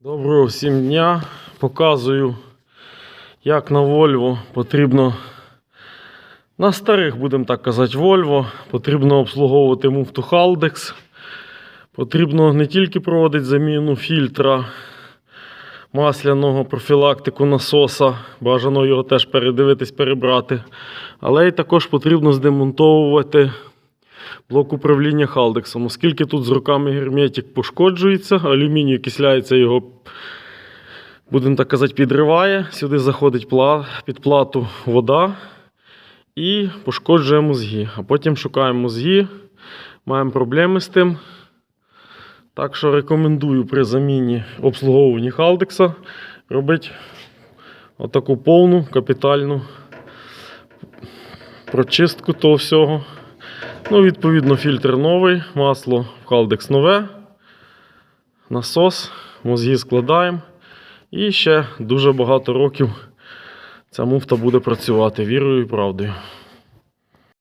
Доброго всім дня. Показую, як на Volvo потрібно. На старих, будемо так казати, Volvo, потрібно обслуговувати муфту Haldex. Потрібно не тільки проводити заміну фільтра масляного профілактику насоса, бажано його теж передивитись, перебрати. Але й також потрібно здемонтовувати блок управління Халдексом, оскільки тут з роками герметик пошкоджується, алюміній окисляється, його, будемо так казати, підриває. Сюди заходить під плату вода і пошкоджує мозги. А потім шукаємо мозги, маємо проблеми з тим. Так що рекомендую при заміні обслуговуванні Халдекса робити отаку повну капітальну прочистку того всього. Ну, відповідно, фільтр новий, масло в Халдекс нове, насос, мозги складаємо. І ще дуже багато років ця муфта буде працювати вірою і правдою.